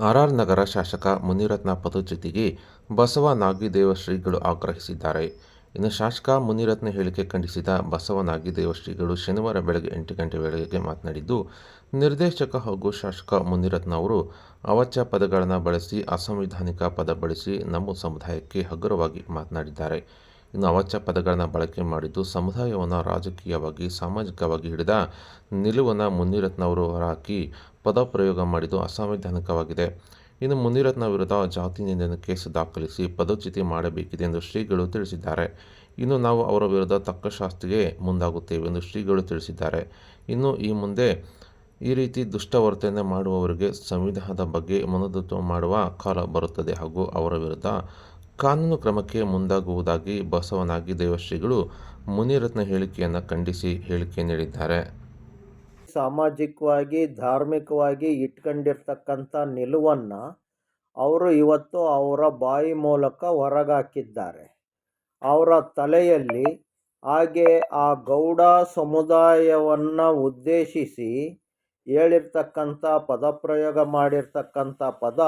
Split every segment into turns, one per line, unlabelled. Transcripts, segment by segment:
R R ನಗರ ಶಾಸಕ ಮುನಿರತ್ನ ಪದಚ್ಯುತಿಗೆ ಬಸವ ನಾಗಿದೇವ ಶ್ರೀಗಳು ಆಗ್ರಹಿಸಿದ್ದಾರೆ. ಇನ್ನು ಶಾಸಕ ಮುನಿರತ್ನ ಹೇಳಿಕೆ ಖಂಡಿಸಿದ ಬಸವ ನಾಗಿದೇವ ಶ್ರೀಗಳು ಶನಿವಾರ ಬೆಳಗ್ಗೆ ಎಂಟು ಗಂಟೆ ವೇಳೆಗೆ ಮಾತನಾಡಿದ್ದು, ನಿರ್ದೇಶಕ ಹಾಗೂ ಶಾಸಕ ಮುನಿರತ್ನ ಅವರು ಅವಾಚ್ಯ ಪದಗಳನ್ನು ಬಳಸಿ, ಅಸಂವಿಧಾನಿಕ ಪದ ಬಳಸಿ ನಮ್ಮ ಸಮುದಾಯಕ್ಕೆ ಹಗುರವಾಗಿ ಮಾತನಾಡಿದ್ದಾರೆ. ಇನ್ನು ಅವಾಚ್ಯ ಪದಗಳನ್ನು ಬಳಕೆ ಮಾಡಿದ್ದು, ಸಮುದಾಯವನ್ನು ರಾಜಕೀಯವಾಗಿ, ಸಾಮಾಜಿಕವಾಗಿ ಹಿಡಿದ ನಿಲುವನ್ನು ಮುನಿರತ್ನ ಅವರು ಹೊರಹಾಕಿ ಪದಪ್ರಯೋಗ ಮಾಡಿದ್ದು ಅಸಂವಿಧಾನಿಕವಾಗಿದೆ. ಇನ್ನು ಮುನಿರತ್ನ ವಿರುದ್ಧ ಜಾತಿ ನಿಂದನೆ ಕೇಸು ದಾಖಲಿಸಿ ಪದಚ್ಯುತಿ ಮಾಡಬೇಕಿದೆ ಎಂದು ಶ್ರೀಗಳು ತಿಳಿಸಿದ್ದಾರೆ. ಇನ್ನು ನಾವು ಅವರ ವಿರುದ್ಧ ತಕ್ಕ ಶಾಸ್ತಿಗೆ ಮುಂದಾಗುತ್ತೇವೆ ಎಂದು ಶ್ರೀಗಳು ತಿಳಿಸಿದ್ದಾರೆ. ಇನ್ನು ಈ ಮುಂದೆ ಈ ರೀತಿ ದುಷ್ಟ ವರ್ತನೆ ಮಾಡುವವರಿಗೆ ಸಂವಿಧಾನದ ಬಗ್ಗೆ ಮನದತ್ವ ಮಾಡುವ ಕಾಲ ಬರುತ್ತದೆ ಹಾಗೂ ಅವರ ವಿರುದ್ಧ ಕಾನೂನು ಕ್ರಮಕ್ಕೆ ಮುಂದಾಗುವುದಾಗಿ ಬಸವನಾಗಿ ದೇವಶ್ರೀಗಳು ಮುನಿರತ್ನ ಹೇಳಿಕೆಯನ್ನು ಖಂಡಿಸಿ ಹೇಳಿಕೆ ನೀಡಿದ್ದಾರೆ.
ಸಾಮಾಜಿಕವಾಗಿ, ಧಾರ್ಮಿಕವಾಗಿ ಇಟ್ಕೊಂಡಿರ್ತಕ್ಕಂಥ ನಿಲುವನ್ನು ಅವರು ಇವತ್ತು ಅವರ ಬಾಯಿ ಮೂಲಕ ಹೊರಗಾಕಿದ್ದಾರೆ. ಅವರ ತಲೆಯಲ್ಲಿ ಹಾಗೆ ಆ ಗೌಡ ಸಮುದಾಯವನ್ನು ಉದ್ದೇಶಿಸಿ ಹೇಳಿರ್ತಕ್ಕಂಥ ಪದಪ್ರಯೋಗ ಮಾಡಿರ್ತಕ್ಕಂಥ ಪದ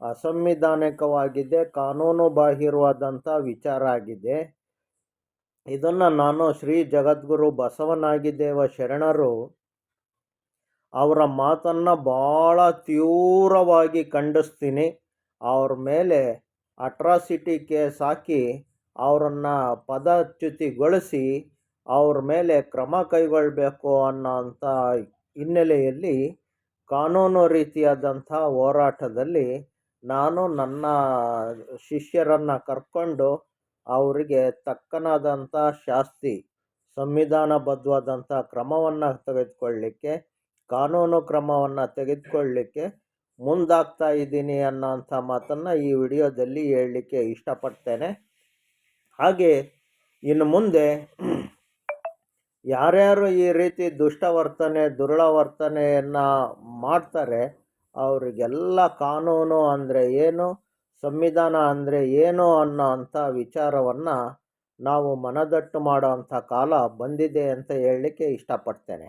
ಅಸಂವಿಧಾನಿಕವಾಗಿದೆ, ಕಾನೂನು ಬಾಹಿರವಾದಂಥ ವಿಚಾರ ಆಗಿದೆ. ಇದನ್ನು ನಾನು ಶ್ರೀ ಜಗದ್ಗುರು ಬಸವನಾಗಿದ್ದೇವ ಶರಣರು ಅವರ ಮಾತನ್ನು ಭಾಳ ತೀವ್ರವಾಗಿ ಖಂಡಿಸ್ತೀನಿ. ಅವ್ರ ಮೇಲೆ ಅಟ್ರಾಸಿಟಿ ಕೇಸ್ ಹಾಕಿ ಅವರನ್ನು ಪದಚ್ಯುತಿಗೊಳಿಸಿ ಅವ್ರ ಮೇಲೆ ಕ್ರಮ ಕೈಗೊಳ್ಳಬೇಕು ಅನ್ನೋಂಥ ಹಿನ್ನೆಲೆಯಲ್ಲಿ ಕಾನೂನು ರೀತಿಯಾದಂಥ ಹೋರಾಟದಲ್ಲಿ ನಾನು ನನ್ನ ಶಿಷ್ಯರನ್ನು ಕರ್ಕೊಂಡು ಅವರಿಗೆ ತಕ್ಕನಾದಂಥ ಶಾಸ್ತಿ ಸಂವಿಧಾನಬದ್ಧವಾದಂಥ ಕ್ರಮವನ್ನು ತೆಗೆದುಕೊಳ್ಳಿಕ್ಕೆ ಕಾನೂನು ಕ್ರಮವನ್ನು ತೆಗೆದುಕೊಳ್ಳಲಿಕ್ಕೆ ಮುಂದಾಗ್ತಾ ಇದ್ದೀನಿ ಅನ್ನೋಂಥ ಮಾತನ್ನು ಈ ವಿಡಿಯೋದಲ್ಲಿ ಹೇಳಲಿಕ್ಕೆ ಇಷ್ಟಪಡ್ತೇನೆ. ಹಾಗೆ ಇನ್ನು ಮುಂದೆ ಯಾರ್ಯಾರು ಈ ರೀತಿ ದುಷ್ಟ ವರ್ತನೆ, ಮಾಡ್ತಾರೆ ಅವರಿಗೆಲ್ಲ ಕಾನೂನು ಅಂದರೆ ಏನು, ಸಂವಿಧಾನ ಅಂದರೆ ಏನು ಅನ್ನೋ ಅಂಥ ವಿಚಾರವನ್ನು ನಾವು ಮನದಟ್ಟು ಮಾಡೋ ಅಂಥ ಕಾಲ ಬಂದಿದೆ ಅಂತ ಹೇಳಲಿಕ್ಕೆ ಇಷ್ಟಪಡ್ತೇನೆ.